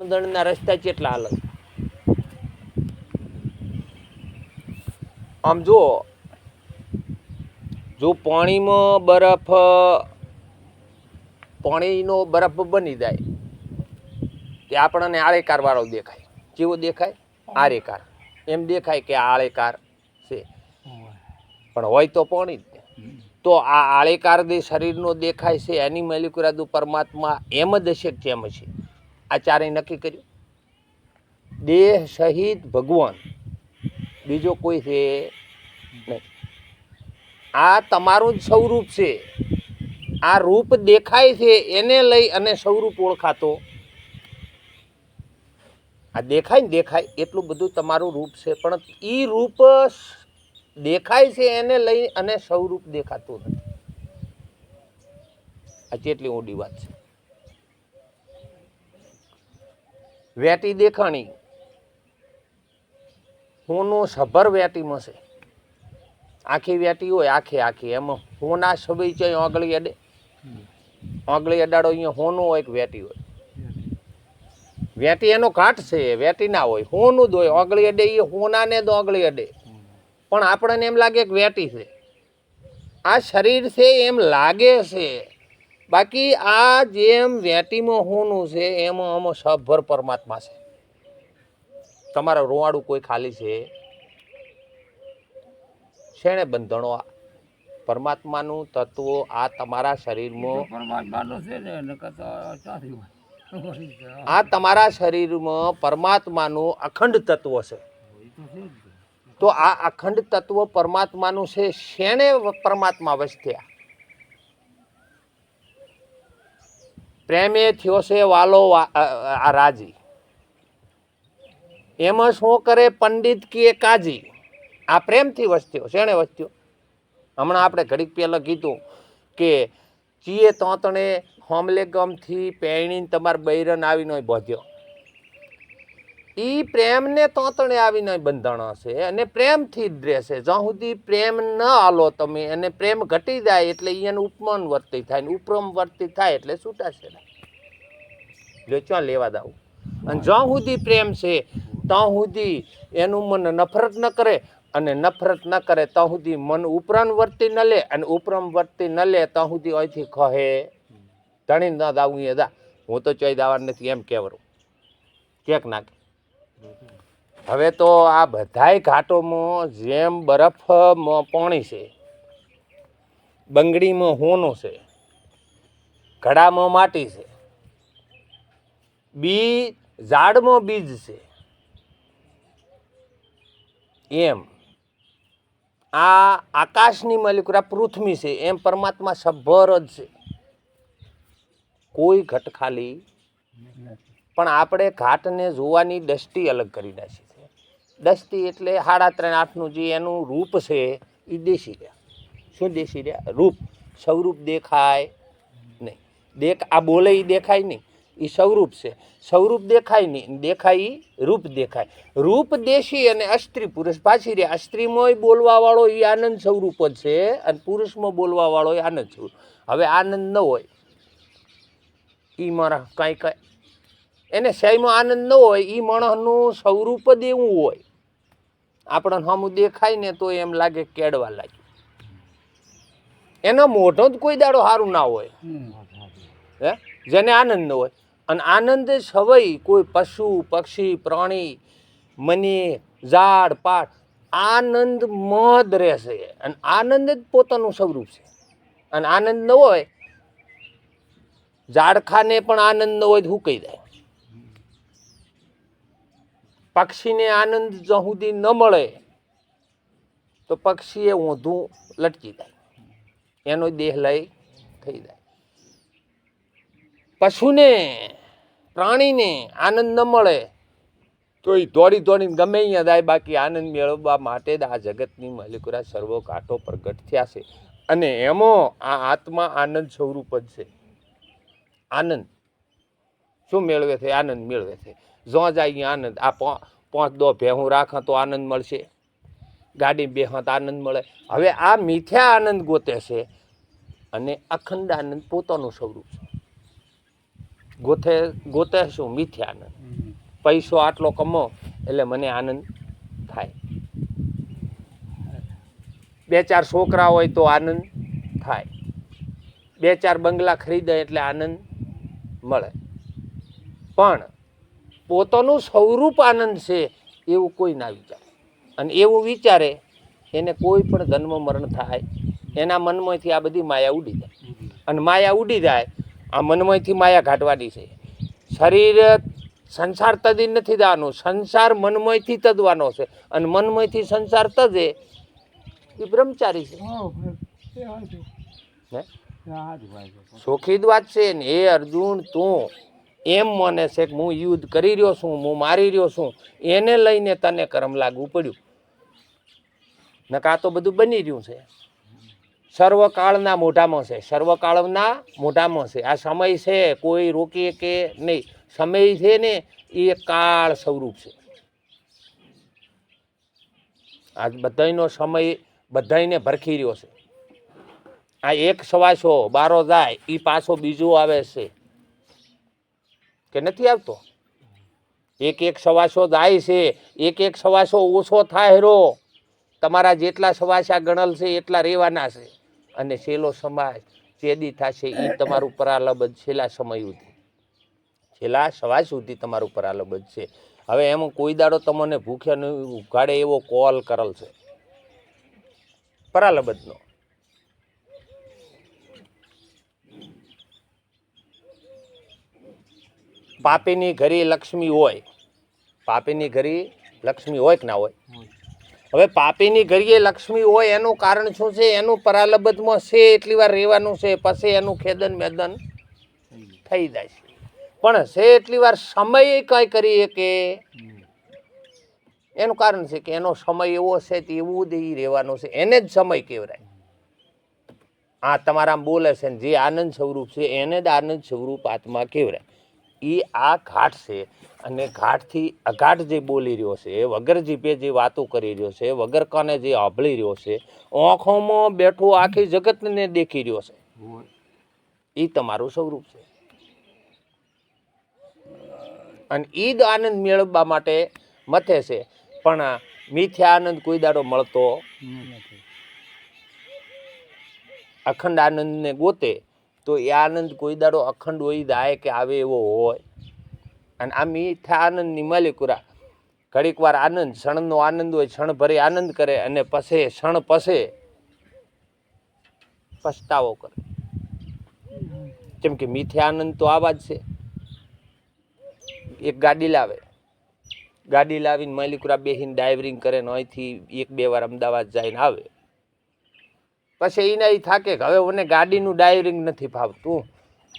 દંડના રસ્તા કેટલા હાલ. આમ જો જો પાણીમાં બરફ, પાણીનો બરફ બની જાય, તે આપણને આળેકાર વાળો દેખાય. કેવો દેખાય? આરેકાર એમ દેખાય કે આળેકાર છે. પણ હોય તો પાણી તો આ આળેકાર જે શરીરનો દેખાય છે એની મેલિકુરાદુ પરમાત્મા એમ જ હશે તેમ છે આ ચારેય નક્કી કર્યું. દેહ સહિત ભગવાન. બીજો કોઈ છે નહીં. આ તમારું જ સ્વરૂપ છે. આ રૂપ દેખાય છે એને લઈ અને સ્વરૂપ ઓળખાતો. આ દેખાય ને દેખાય એટલું બધું તમારું રૂપ છે, પણ એ રૂપ દેખાય છે એને લઈ અને સ્વરૂપ દેખાતું નથી. આ કેટલી ઊંડી વાત છે. વેટી દેખાણી. હોનો સભર વેટીમાં છે. આખી વેટી હોય, આખી આખી. એમાં હોના સભી છે આંગળી અડે. ઓગળી અડાડો અહીંયા હોનું હોય કે વેટી હોય. વેટી એનો કાટ છે, વેટી ના હોય. હોનું જ હોય. આંગળી અડે એ, હોનાને જ આગળી અડે. પણ આપણને એમ લાગે કે વેટી છે. આ શરીર છે, એમ લાગે છે. બાકી આ જેમ વેટીમાં હોનું છે એમાં આમાં સભર પરમાત્મા છે. તમારા રોવાડું કોઈ ખાલી છે? શેણે બંધણો પરમાત્માનું તત્વો આ તમારા શરીરમાં પરમાત્માનો છે ને આ તમારા શરીરમાં પરમાત્માનું અખંડ તત્વ છે. તો તો આ અખંડ તત્વ પરમાત્માનું છે શેણે પરમાત્મા વસ્ત્યા? પ્રેમે થયો છે વાલો આ રાજી. એમાં શું કરે પંડિત કે કાજી? આ પ્રેમથી વસ્ત્યો શેણે વસ્ત્યો હમણાં આપણે ઘડીક પહેલાં કીધું કે ચીએ તોતણે તણે હોમલેગમથી પેણીને તમારા બૈરન આવીને બોધ્યો ઈ પ્રેમને તોતણે આવીને બંધણ હશે અને પ્રેમથી જ રહેશે જ્યાં સુધી પ્રેમ ન આલો તમે અને પ્રેમ ઘટી જાય એટલે એને ઉપમાન વર્તી થાય ને ઉપરમ વર્તી થાય એટલે છૂટાશે જો ક્યાં લેવા દાવું. અને જ્યાં સુધી પ્રેમ છે, ત્યાં સુધી એનું મન નફરત ન કરે અને નફરત ન કરે ત્યાં સુધી મન ઉપરાંત વર્તી ન લે અને ઉપરમ વર્તી ન લે ત્યાં સુધી અહીંથી કહે, ધણી ન દાવું એ દા હું તો ચોઈ દાવા નથી એમ કહેવરું. કેક નાખે હવે તો આ બધાય ઘાટોમાં જેમ બરફમાં પાણી છે, બંગડીમાં હોનું છે, ઘડામાં માટી છે, બી ઝાડમાં બીજ છે, એમ. આ આકાશની મલિકુરા પૃથ્વી છે, એમ પરમાત્મા સભર જ છે. કોઈ ઘટ ખાલી પણ આપણે ઘાટને જોવાની દ્રષ્ટિ અલગ કરી નાખી છે. દ્રષ્ટિ એટલે સાડા ત્રણ આઠનું જે એનું રૂપ છે એ દેશી રહ્યા. શું દેશી રહ્યા? રૂપ. સ્વરૂપ દેખાય નહીં. દેખ, આ બોલે એ દેખાય નહીં. એ સ્વરૂપ છે. સ્વરૂપ દેખાય નહીં. દેખાય રૂપ દેખાય. રૂપ દેશી અને અસ્ત્રી પુરુષ પાછી રહ્યા. અસ્ત્રીમાં બોલવા વાળો એ આનંદ સ્વરૂપ જ છે અને પુરુષમાં બોલવાવાળો એ આનંદ સ્વરૂપ. હવે આનંદ ન હોય. એ મારા કાંઈ કાંઈ એને શયમાં આનંદ ન હોય એ માણસનું સ્વરૂપ જ એવું હોય. આપણને હમું દેખાય ને તો એમ લાગે કેડવા લાગ્યું. એનો મોઢો જ કોઈ દાડો સારું ના હોય. હે? જેને આનંદ ન હોય. અને આનંદ સવય કોઈ પશુ, પક્ષી, પ્રાણી, મની, ઝાડ, પાટ, આનંદ મદ રહેશે. અને આનંદ જ પોતાનું સ્વરૂપ છે. અને આનંદ ન હોય, ઝાડખાને પણ આનંદ ન હોય તો હુકાઈ જાય પક્ષીને આનંદ જ્યાં સુધી ન મળે, તો પક્ષીએ ઊંધું લટકી જાય. એનો દેહ લય થઈ જાય. પશુને, પ્રાણીને આનંદ ન મળે, તો એ દોડી દોડીને ગમે અહીંયા જાય, બાકી આનંદ મેળવવા માટે જ આ જગતની મલિકુરા સર્વો કાંઠો પ્રગટ થયા છે. અને એમાં આ આત્મા આનંદ સ્વરૂપ જ છે. આનંદ. શું મેળવે છે? આનંદ મેળવે છે. જો જાય આનંદ. આ પો- પાંચ દો ભેહું રાખા તો આનંદ મળશે. ગાડી બેહા તો આનંદ મળે. હવે આ મિથ્યા આનંદ ગોતે છે અને અખંડ આનંદ પોતાનું સ્વરૂપ છે. ગોથે ગોતે શું? મિથ્યા આનંદ. પૈસો આટલો કમો એટલે મને આનંદ થાય. બે ચાર છોકરા હોય તો આનંદ થાય. બે ચાર બંગલા ખરીદે એટલે આનંદ મળે. પણ પોતાનું સ્વરૂપ આનંદ છે એવું કોઈ ના વિચારે. અને એવું વિચારે એને કોઈ પણ જન્મ મરણ થાય એના મનમાંથી આ બધી માયા ઉડી જાય. અને માયા ઉડી જાય આ મનમાંથી માયા ઘાટવાની છે. શરીર સંસાર તદી નથી દાવાનું સંસાર મનમયથી તદવાનો છે. અને મનમયથી સંસાર તજે એ બ્રહ્મચારી છે. સોખી જ વાત છે ને એ અર્જુન તું એમ મને છે કે હું યુદ્ધ કરી રહ્યો છું, હું મારી રહ્યો છું, એને લઈને તને કરમ લાગવું પડ્યું. નકા આ તો બધું બની રહ્યું છે. સર્વકાળના મોઢામાં છે, સર્વકાળના મોઢામાં છે. આ સમય છે, કોઈ રોકીએ કે નહીં. સમય છે ને, એ કાળ સ્વરૂપ છે. આજ બધાયનો સમય બધાયને ભરખી રહ્યો છે. આ એક સવાસો બારો જાય એ પાછો બીજો આવે છે. કે નથી આવતો? એક એક સવાસો જાય છે, એક એક સવાસો ઓછો થાય રો તમારા જેટલા સવાસા ગણલ છે, એટલા રહેવાના છે. અને છેલ્લો સમાજ ચેદી થશે એ તમારું પરાલબજ છેલ્લા સમય સુધી. છેલ્લા સવા સુધી તમારું પરાલબજ છે. હવે એમ કોઈ દાડો તમને ભૂખ્યા ઉઘાડે એવો કોલ કરેલ છે. પરાલબદનો પાપીની ઘરી લક્ષ્મી હોય. પાપીની ઘરી લક્ષ્મી હોય કે ના હોય? હવે પાપીની ઘરીએ લક્ષ્મી હોય એનું કારણ શું છે? એનું પરાલબદમાં છે, એટલી વાર રહેવાનું છે, પછી એનું ખેદન મેદન થઈ જાય છે. પણ છે એટલી વાર સમય કઈ કરીએ કે એનું કારણ છે કે એનો સમય એવો છે તે એવું જ ઈ રહેવાનો છે. એને જ સમય કહેવાય. આ તમારા બોલે છે જે આનંદ સ્વરૂપ છે, એને જ આનંદ સ્વરૂપ આત્મા કહેવાય. એ આ ઘાટ છે અને ઘાટથી અઘાટ જે બોલી રહ્યો છે વગર જીભે જે વાતો કરી રહ્યો છે વગર કાને જે આભળી રહ્યો છે આંખોમાં બેઠો આખી જગતને દેખી રહ્યો છે. એ તમારું સ્વરૂપ છે. અને એ જ આનંદ મેળવવા માટે મથે છે પણ મિથ્યા આનંદ કોઈ દાડો મળતો નથી. અખંડ આનંદને ગોતે તો એ આનંદ કોઈ દાડો અખંડ હોય, જાય કે આવે એવો હોય. અને આ મીઠા આનંદની માલિકુરા ઘડીક વાર આનંદ, ક્ષણનો આનંદ હોય ક્ષણ ભરી આનંદ કરે અને પસે ક્ષણ પસે પસ્તાવો કરે. કેમ કે મીઠે આનંદ તો આવા જ છે. એક ગાડી લાવે. ગાડી લાવીને માલિકુરા બેહીને ડ્રાઇવરિંગ કરે ને અહીંથી એક બે વાર અમદાવાદ જઈને આવે. પછી એને એ થાકે કે હવે મને ગાડીનું ડાયરિંગ નથી ફાવતું.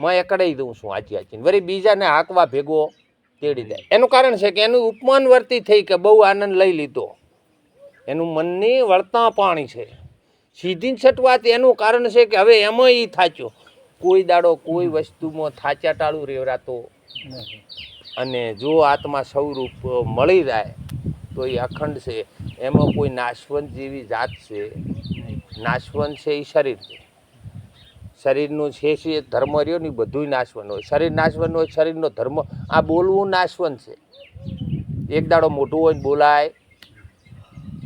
મેં એકડાઈ દઉં છું આચી આચીને. વળી બીજાને હાંકવા ભેગો તેડી જાય એનું કારણ છે કે એનું ઉપમાનવર્તી થઈ કે બહુ આનંદ લઈ લીધો. એનું મનની વળતા પાણી છે. સીધી છટવાત એનું કારણ છે કે હવે એમાં એ થાચ્યો. કોઈ દાડો કોઈ વસ્તુમાં થાચાટાળું રેવરાતો. અને જો આત્મા સ્વરૂપ મળી જાય તો એ અખંડ છે. એમાં કોઈ નાશવંત જેવી જાત છે. નાશવંત છે એ શરીર શરીરનું છે છે ધર્મ રહ્યો ને બધું નાશવંત હોય. શરીર નાશવન હોય, શરીરનો ધર્મ, આ બોલવું નાશવંત છે. એક દાડો મોટું હોય બોલાય,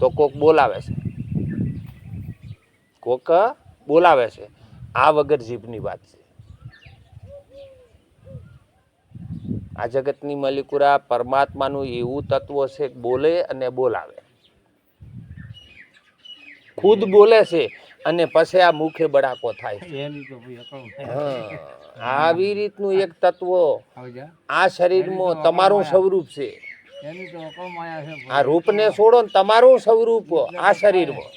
તો કોક બોલાવે છે. કોક બોલાવે છે. આ વગર જીભની વાત છે. આ જગતની મલિકુરા પરમાત્માનું એવું તત્વ છે બોલે અને બોલાવે. ખુદ બોલે છે અને પછી આ મુખે બડાકો થાય આવી રીતનું એક તત્વ આ શરીરમાં તમારું સ્વરૂપ છે. આ રૂપને છોડો ને તમારું સ્વરૂપ આ શરીરમાં.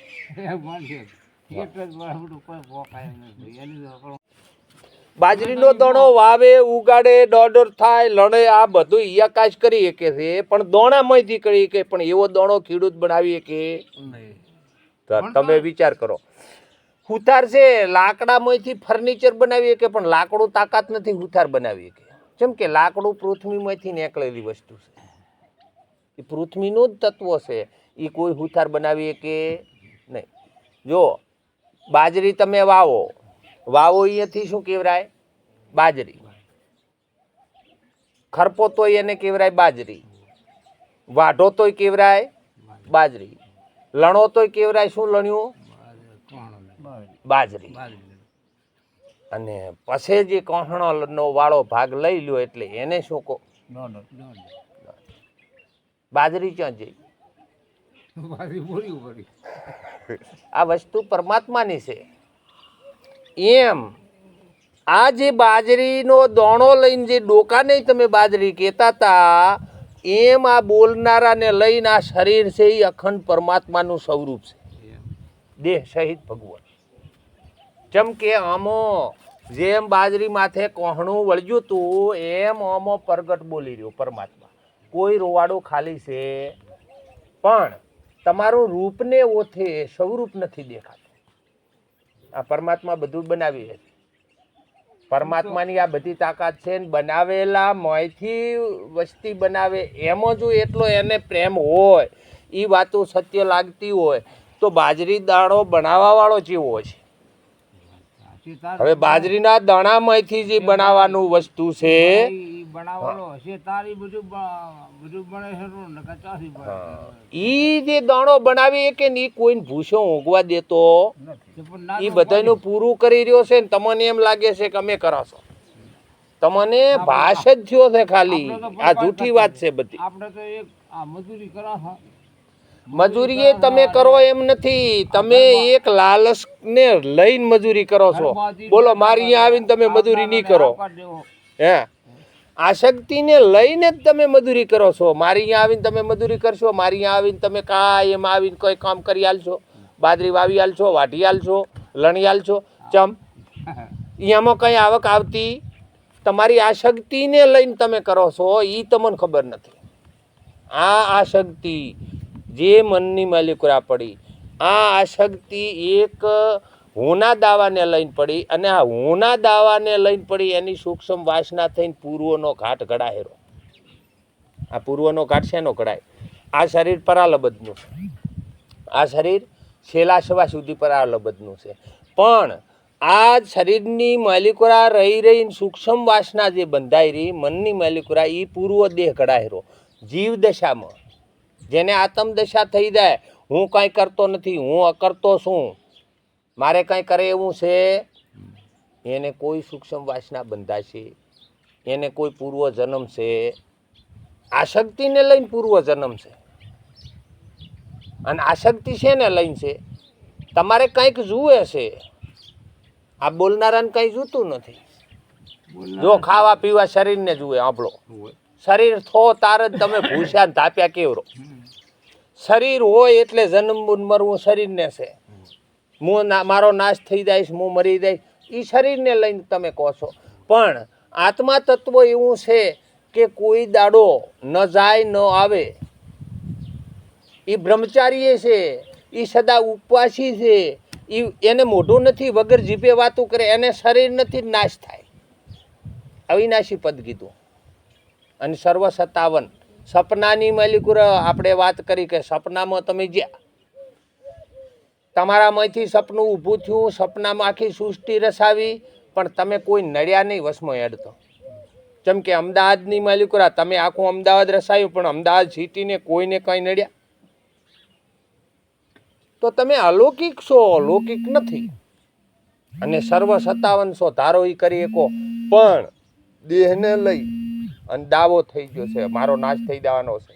બાજરીનો દોણો વાવે ઉગાડે ડોડર થાય લણે આ બધું ઈયાકાશ કરી શકે છે. પણ દોણામાંથી કરી શકે. પણ એવો દોણો ખેડૂત બનાવી શકે. નહીં. તો તમે વિચાર કરો. હુથાર છે લાકડામાંથી ફર્નિચર બનાવી કે પણ લાકડું તાકાત નથી હુથાર બનાવી શકે. જેમ કે લાકડું પૃથ્વીમાંથી નીકળેલી વસ્તુ છે. એ પૃથ્વીનું જ તત્વ છે. એ કોઈ હુથાર બનાવી કે નહીં. જો બાજરી તમે વાવો વાવો અહીંયાથી શું કહેવાય? બાજરી. ખરપો તોય એને કેવરાય બાજરી. વાઢો તોય કેવરાય બાજરી. લણો તો કેવરાય શું લણ્યું? બાજરી. અને પછી જે કોહણનો વાળો ભાગ લઈ લ્યો એટલે એને શું કહો? બાજરી ક્યાં જઈ? આ વસ્તુ પરમાત્માની છે. એમ આ જે બાજરીનો દોણો લઈને જે ડોકાને તમે બાજરી કહેતા હતા એમ આ બોલનારાને લઈને આ શરીર છે એ અખંડ પરમાત્માનું સ્વરૂપ છે. દેહ સહિત ભગવાન જેમ કે આમો જેમ બાજરી માથે કોહણું વળ્યું તું એમ આમો પ્રગટ બોલી રહ્યો પરમાત્મા. કોઈ રોવાડો ખાલી છે પણ તમારું રૂપને ઓથે સ્વરૂપ નથી દેખાતું. આ પરમાત્મા બધું બનાવી છે. પરમાત્માની આ બધી તાકાત છે ને બનાવેલા મોયથી વસ્તી બનાવે એમાં જો એટલો એને પ્રેમ હોય એ વાતો સત્ય લાગતી હોય તો બાજરી દાણો બનાવવા વાળો કેવો છે હવે બાજરીના દાણામાંથી જે બનાવવાનું વસ્તુ છે ઈ હશે તારી બધું બધું બને છે તો બને ઈ જે દાણો બનાવી કે ની કોઈને ભૂસો ઊંઘવા દેતો. એ બધાનું પૂરું કરી રહ્યો છે ને તમને એમ લાગે છે કે અમે કરાશો તમને ભાષ જ થયો છે ખાલી. આ જૂઠી વાત છે બધી. આપણે તો એક આ મજૂરી કરા મજૂરી એ તમે કરો એમ નથી. તમે એક લાલચ ને લઈને મજૂરી કરો છો. બોલો મારી અહીંયા આવીને તમે મજૂરી નહીં કરો. હે? આસક્તિને લઈને જ તમે મજૂરી કરો છો. મારી અહીંયા આવીને તમે મજૂરી કરશો, મારી અહીંયા આવીને તમે કાયમ આવીને કોઈ કામ કરી આલશો. બાજરી વાવી આલશો વાઢી આલશો, લણી આલશો. ચમ અહીંયામાં કંઈ આવક આવતી? તમારી આશક્તિને લઈને તમે કરો છો એ તમને ખબર નથી. આ આસક્તિ જે મનની માલિકુરા પડી, આ આસક્તિ એક હોના દાવાને લઈને પડી અને આ હુંના દાવાને લઈને પડી એની સૂક્ષ્મ વાસના થઈને પૂર્વનો ઘાટ ઘડાયેલો. આ પૂર્વનો ઘાટ શેનો ઘડાય? આ શરીર પરાલબદનું આ શરીર છેલ્લા સવા સુધી પરાલબદનું છે. પણ આ શરીરની માલિકુરા રહી રહીને સૂક્ષ્મ વાસના જે બંધાઈ રહી, મનની માલિકુરા એ પૂર્વ દેહ ઘડાયેલો. જીવ દશામાં. જેને આત્મદશા થઈ જાય, હું કાંઈ કરતો નથી, હું અકરતો છું. મારે કંઈ કરે એવું છે? એને કોઈ સૂક્ષ્મ વાસના બંધાશે? એને કોઈ પૂર્વ જન્મ છે આસક્તિને લઈને પૂર્વ જન્મ છે. અને આસક્તિ છે ને લઈને છે? તમારે કંઈક જુએ છે? આ બોલનારાને કંઈ જોતું નથી. જો ખાવા પીવા શરીરને જુએ આપણો શરીર થો તાર જ તમે ભૂસ્યા ધાપ્યા કેવરો. શરીર હોય એટલે જન્મ મરવું શરીરને છે. હું મારો નાશ થઈ જઈશ હું મરી જઈશ એ શરીરને લઈને તમે કહો છો. પણ આત્મા તત્વ એવું છે કે કોઈ દાડો ન જાય, ન આવે. એ બ્રહ્મચારીએ છે એ સદા ઉપવાસી છે. એ એને મોઢું નથી, વગર જીભે વાતું કરે, એને શરીર નથી, નાશ થાય. અવિનાશી પદ કીધું. અને સર્વ સત્તાવન સપનાની મલિકુર આપણે વાત કરી કે સપનામાં તમે જ્યાં તમારામાંથી સપનું ઊભું થયું સપનામાં આખી સૃષ્ટિ રસાવી, પણ તમે કોઈ નડ્યા નહીં વસમાં હેડતો જેમ કે અમદાવાદની માલિકુરા, તમે આખું અમદાવાદ રસાયું, પણ અમદાવાદ સિટીને કોઈને કંઈ નડ્યા? તો તમે અલૌકિક છો, અલૌકિક નથી. અને સર્વ સત્તાવન છો ધારો એ કરી શકો, પણ દેહને લઈ અને દાવો થઈ ગયો છે, મારો નાશ થઈ જવાનો છે.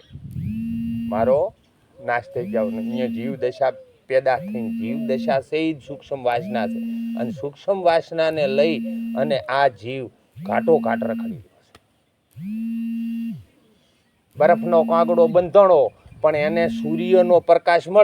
મારો નાશ થઈ જવાનો, અહીંયા જીવ દશા પેદા થઈને જીવ દશા છે એ સૂક્ષ્મ વાસના છે. અને સૂક્ષ્મ વાસનાને લઈ અને આ જીવ ઘાટો ઘાટ રખડી રહ્યો છે. બરફનો કાગડો બંધણો, પણ એને સૂર્યનો પ્રકાશ મળે